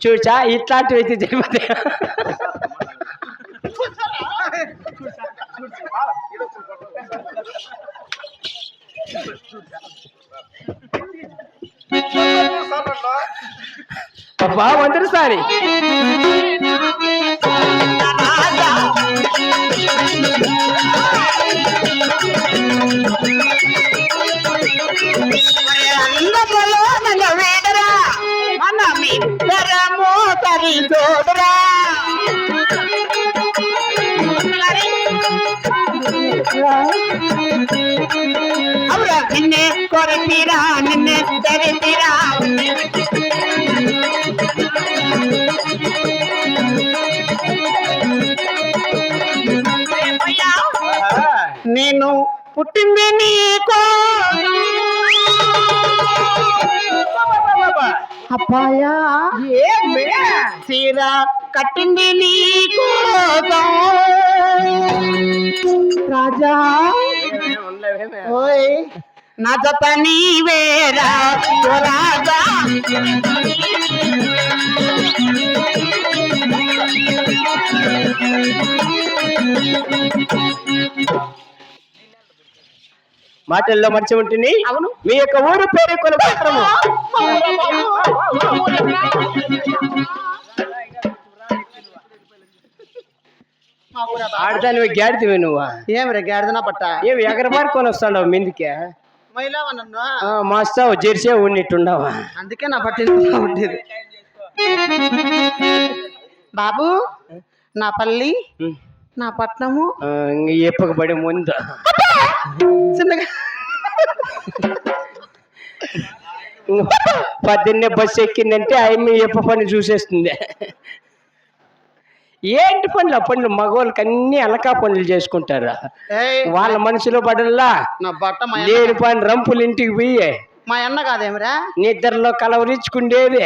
చూచా? ఇట్లాంటివి అయితే జరిగితే అబ్బా వందరు కొరపిరా నిన్నే తరిపిరా నేను పుట్టింది నీకో అబ్బాయా చీర కట్టింది నీకో రాజా ఓయ్. నా జత నీవేరా ఓ రాజా. మాటల్లో మంచి ఉంటుంది అవును. మీ యొక్క ఊరు పేరు కొలపాత్రము ఆడదాని గాడిదివి నువ్వు. ఏం రే గాడిదనా పట్ట? ఏమి ఎగరబారి కొని వస్తాడు మీదికే. మాస్తావు జెర్సీ ఉన్నట్టుండవా అందుకే నా పట్టింది ఉండేది బాబు నా పల్లి నా పట్నము. ఎప్పకబడి ముందు. చిన్నగా. పొద్దున్నే బస్సు ఎక్కిందంటే ఆయమ్మ ఎప్ప పని చూసేస్తుంది. ఏంటి పనులు? ఆ పనులు మగవాళ్ళకి అన్ని అలకా పనులు చేసుకుంటారు? ఏయ్, వాళ్ళ మనసులో పడల్లా? నా బట్ట మా అన్న- లేని పని రంపులు ఇంటికి పోయి. మా అన్న కాదేమిరా? నిద్రలో కలవరించుకుండేది?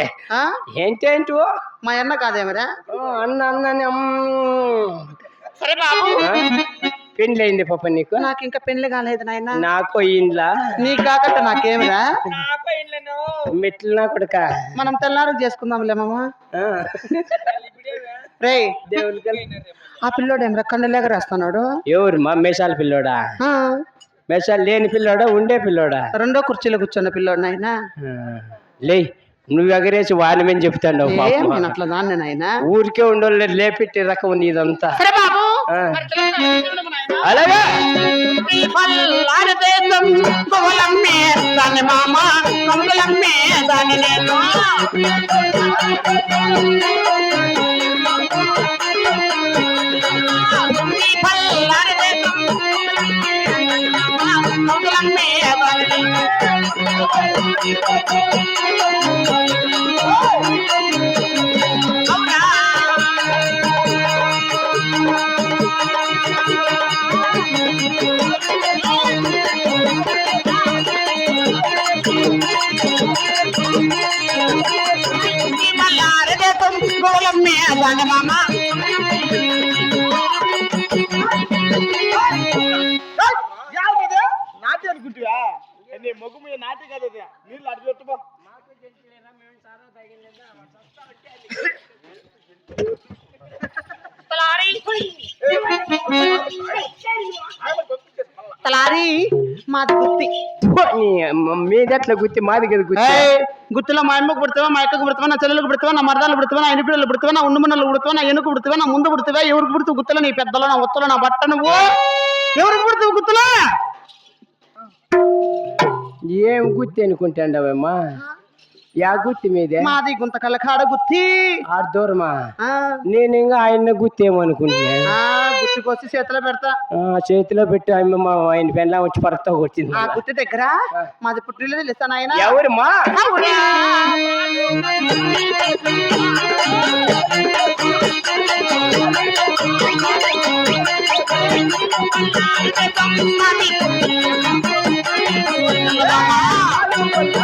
ఏంటేంటో మా అన్న కాదేమిరా? ఓ, అన్న అమ్మ. సరే బాబు? పెండ్లయింది పాప నీకు? నాకు ఇంకా పెళ్ళి కాలేదు నాయన. నాకు ఇండ్లా నీకు కాకట నాకేమిరా? మెట్లు నా కొడుక? మనం తెల్లారు చేసుకుందాంలే మామ. రే ఆ పిల్లోడు ఏమిరా కన్నులేక రాస్తున్నాడు? ఎవరు మా మేషాల పిల్లోడా? ఆ, మేషాలు లేని పిల్లోడా ఉండే పిల్లోడా? రెండో కుర్చీలో కూర్చున్న పిల్లోడు నాయన. ఆ, లే నువ్వు ఎగరేసి వానమని చెప్తాండవు ఏం పాపం. నేను అట్లా దాన్ని నాయన. ఊరికే ఉండోళ్ళు లేపెట్టి రకం ఆ. అలాగా? పల్లారి దేశం పువ్వులమ్మే దాని మామ కములమ్మే దాని నేను ఈ పల్లారి దేశం కములమ్మే మీద నాటి కదా అది నీళ్ళు అడిగి పెట్టుకో. తలారి. మాది గుత్తి. మీదట్లా గుత్తి? మాది కదా గుత్తి. గుత్తిలో మా అమ్మకు పుడతావా మా అక్కకు పుడతావా నా చెల్లెలకు పుడతావా నా మరదాలు పుడతావా నా ఇనిపిడలు పుడతావా నా ఉండుమన్నలు పుడతావా నా ఎనుకు పుడతావా నా ముందు పుడతావా ఎవరికి పుడతావు గుత్తలో నీ పెద్దలో నా ఒత్తలో నా బట్ట నువ్వు ఎవరికి పుడతావు గుత్తలో? ఏం గుత్తి అనుకుంటాండవమ్మా? యా గుత్తి మీదే? మాది గుంతకల్ల కాడ గుత్తి. ఆ దూరమా? ఆ, నేను ఇంకా ఆయన గుత్తేమనుకుంటున్నా ఆ, గుత్తికొచ్చి చేతిలో పెడతా. ఆ, చేతిలో పెట్టి ఆయన మా ఆయన పెళ్ళ వచ్చి పరతో వచ్చింది ఆ గుత్తి దగ్గర మాది పుట్టిల్లు తెలుస్తాను ఆయన ఎవరమ్మా? Hola.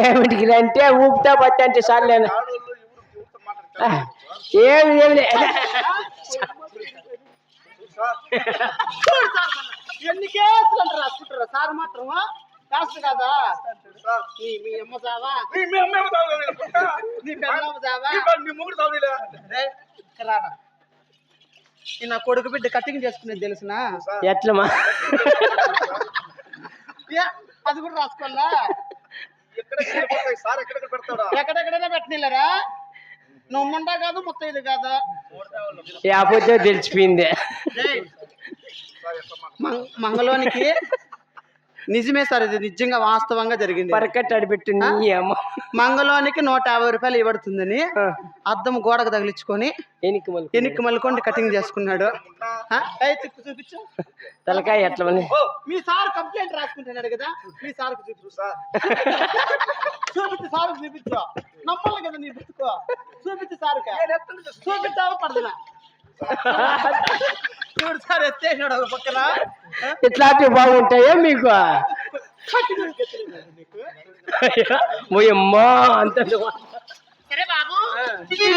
ఏమిటికి అంటే ఊపుతా పత్తి అంటే చాలేను ఏమి ఏమి లే. ఎన్ని కేసులు అంటారు రాసుకుంటారా? సార్ మాత్రం కాస్ట్ కదా? మీ మీ అమ్మ సావా? మీ అమ్మ ఏమో తాగలేదు. నీ సావా? కొడుకు బిడ్డ కటింగ్ చేసుకునేది తెలుసునా? ఎట్లమా అది కూడా రాసుకోవాలా? ఎక్కడెక్కడైనా పెట్టినలేరా? నువ్వు ముండా కాదు మొత్తం ఇది కాదు? లేకపోతే తెలిసిపోయింది. మంగళవానికి నిజమే సార్ ఇది నిజంగా వాస్తవంగా జరిగింది. పరకట్టు అడిపెట్టు నీ అమ్మ. మంగళవానికి నూట యాభై రూపాయలు ఇవ్వడుతుందని అద్దం గోడకు తగిలించుకొని ఎనికి మలుకొని కటింగ్ చేసుకున్నాడు. తలకాయ ఎట్ల మీ సార్ కంప్లైంట్ రాసుకుంటున్నాడు కదా? మీ చూపించు సార్. చూపించు సార్ చూపించు. నమ్మాలి కదా నీ బతుకో. చూపించు సార్ చూపించావా పడదునా చూడు సార్ ఎత్తేసినాడు ఒక పక్కన? ఇట్లాంటివి బాగుంటాయా మీకు? పోయమ్మా అంత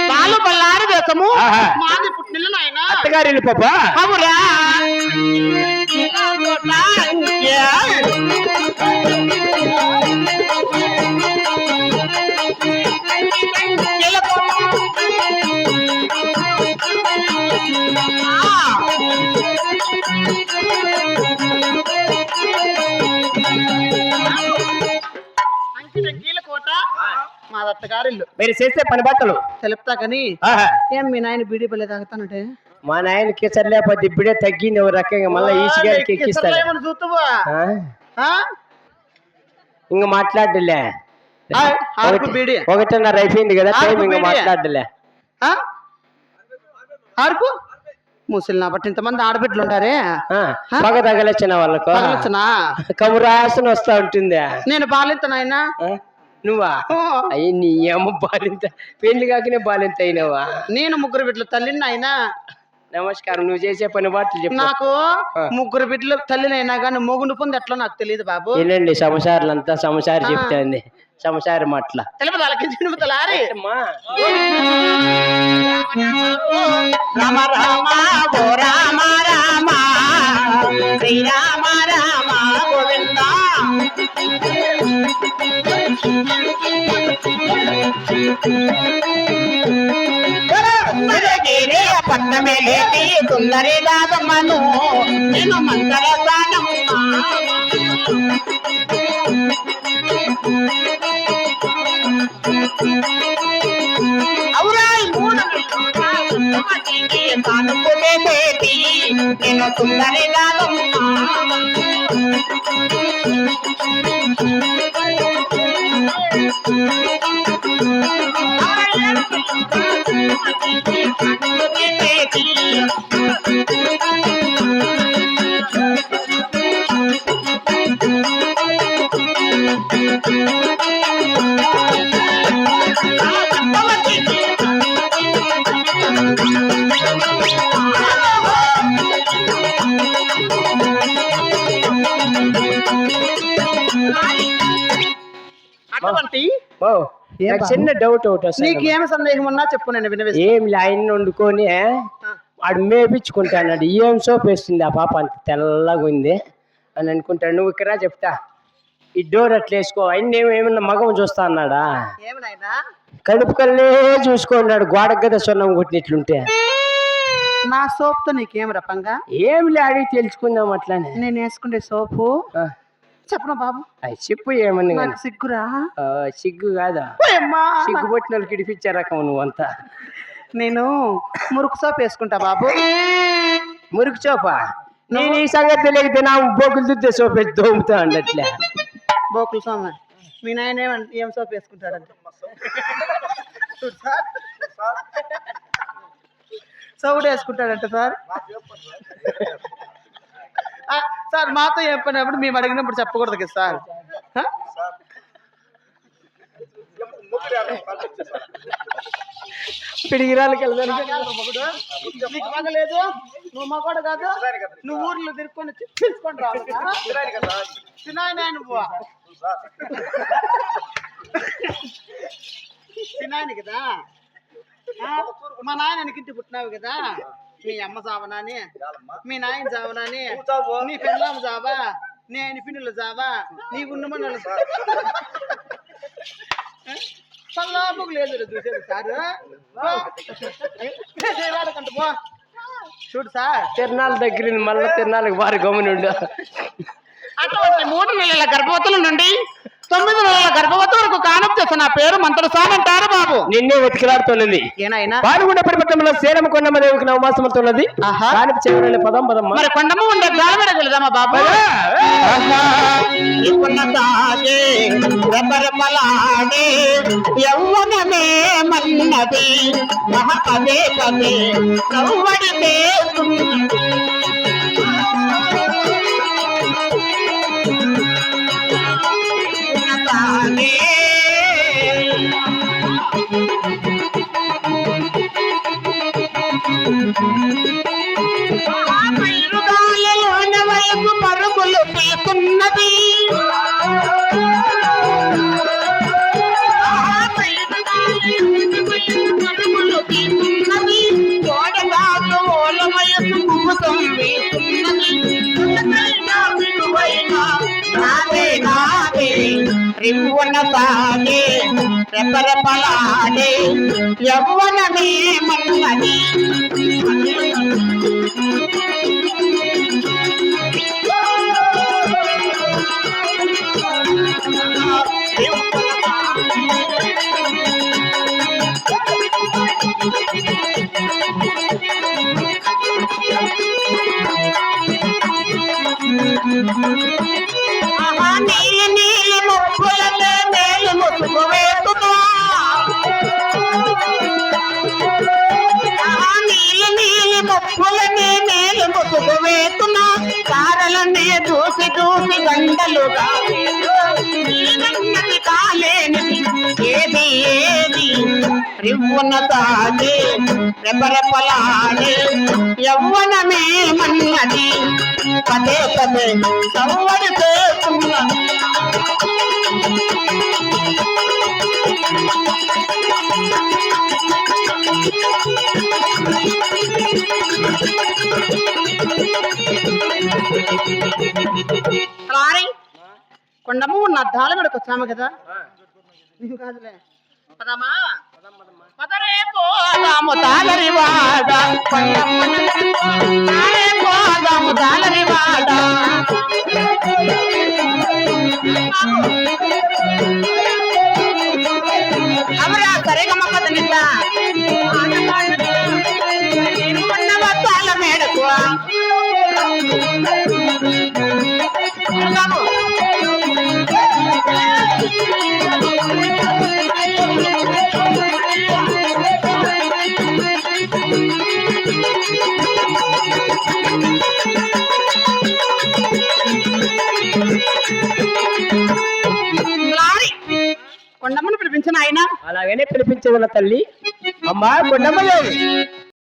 బాలు బల్లారు దేశము ఆహా. మాది పుట్టిన నాయన. అత్తగారి ఇల్లు పాప? అవురా. మా దత్తగారి ఇల్లు మీరు చేస్తే పని బట్టలు. తెలుపుతా కానీ. ఏం మీ నాయన బీడీ పల్లె తాగుతానంటే? మా నాయన కిసర్ లేకపోతే ఇప్పుడే తగ్గింది ఒక రకంగా మళ్ళీ ఈసి గారికి ఎక్కిస్తాడు చూస్తావా? ఇంక మాట్లాడలే ఒకటిన్నర అయిపోయింది కదా టైం ఇంక. మాట్లాడలే ముసలి నా బట్టి ఇంతమంది ఆడబిడ్డలు ఉంటారే పగ తగలొచ్చిన వాళ్ళకు. కబురాసన వస్తా ఉంటుంది. నేను బాలింత నాయన? నువ్వా? అయ్యి నీ అమ్మ బాలింత పెళ్ళి కాకనే బాలింత అయినావా? నేను ముగ్గురు బిడ్డల తల్లిని నాయన నమస్కారం నువ్వు చేసే పని బాటలు చెప్పు. నాకు ముగ్గురు బిడ్డలు తల్లినైనా కానీ మొగుండు పొంది ఎట్లా నాకు తెలియదు బాబు. వినండి సంసారులంతా సంసారి చెప్తాంది. సంసారి మాటల రామ రామ రామ రామ. శ్రీరామ రామ గోవింద పట్టమేలేటి సుందరి దాదమ్మను నేను మంగళ అవురా ఈ మూడు కానుకునేటి నేను సుందరి దాదమ్మ అటువంటి ఓ నాకు? చిన్న డౌట్ ఒకటి వస్తుంది నీకేం సందేహం ఉన్నా చెప్పు నేను వినవేస్తాను ఏం లైన్ వండుకొని వాడు మేపించుకుంటాడు ఏం సోప్ వేస్తుంది ఆ పాప? అంత తెల్లగా ఉంది అని అనుకుంటాడు. నువ్వు ఇక్కడ చెప్తా. ఈ డోర్ అట్లా వేసుకో. అన్ని ఏమన్నా మగం చూస్తా అన్నాడా? కడుపు కల్లే చూసుకున్నాడు గోడకు కదా సున్నం కొట్టినట్లుంటే. నా సోప్తో నీకేం రపంగా? ఏం లే అడిగి తెలుసుకుందాం అట్లానే. నేను వేసుకునే సోపు చెప్పను బాబు చెప్పు ఏమని సిగ్గురా సిగ్గు కాదా. సిగ్గు పట్టిన వాళ్ళకి ఇడిపించే రకం నువ్వంతా నేను మురుకు సోప్ వేసుకుంటా బాబు మురికి చోప నేను ఈ సంగతి తెలియకపోతే నా బొగ్గులు దుద్దే సోపేసి దోముతా అన్నట్లే బోకుల సోమ మీ నాయన ఏం సోప్ వేసుకుంటాడంటే సౌడు వేసుకుంటాడంట సార్ సార్ మాతో చెప్పినప్పుడు మేము అడిగినప్పుడు చెప్పకూడదు కదా సార్. ఆ? పిడిగిరాలకి వెళ్దాను నీకు నువ్వు మగోడు కాదు నువ్వు ఊర్లో తిరుక్కొని వచ్చి పిలుచుకొని రావాలా నువ్వు. తినాయన కదా? మా నాయన ఇంటి పుట్టినావు కదా? మీ అమ్మ చావనాని మీ నాయన చావనాని నీ? పెళ్ళాము చావా? నీ ఆయన పిన్నులు చావా? నీ ఉన్నమన్నలు చల్లాపుకు లేదు చూసేది సార్. వాడకంట పో. చూడు సార్. తిరణాల దగ్గర మళ్ళీ తిరణాలకు వారి గమనుండు అటువంటి మూడు నెలల గర్భవతుల నుండి? తొమ్మిది నెలల గర్భవతి వరకు కానం చేసిన నా పేరు మంత్రులు సాన్ అంటారు బాబు. నిన్నే వెతికిలాడుతున్నది పాల్గొండ పరిపత్రంలో సేనమ కొండమ్మ దేవికి నవమాసమవుతున్నది. కాని చివరి పదం పదమ్మ మరి కొండమ్మ ఉండే గాలి వెళ్దామా బాబు? సాగే రెపరెపలాడే యవ్వనమే మన్నది మహపదే పదే సౌవడితే రివ్వున సాగే రెపరెపలాడే యవ్వనమే మన్నది ఆహా, నీలి మేలు ముసుగు వేస్తున్నా ఆహా, నీలి నీలి కారలనే దూసి దూసి గంటలుగా రివ్వున తాగే రెపరెపలాడే యవ్వనమే మన్నది. పదే పదే సవ్వడి చేస్తున్నది రారి కొండమ్మ ఉన్న అద్దాల మీదకి వచ్చాము కదా. కాదులే. పదమా పదరే పోదాము తాళరి వాడ పోదాము తాళరి వాడ అవరా మేడకు పిలిపించిన ఆయన అలాగనే పిలిపించగల తల్లి. అమ్మా గుండమ్మ దేవి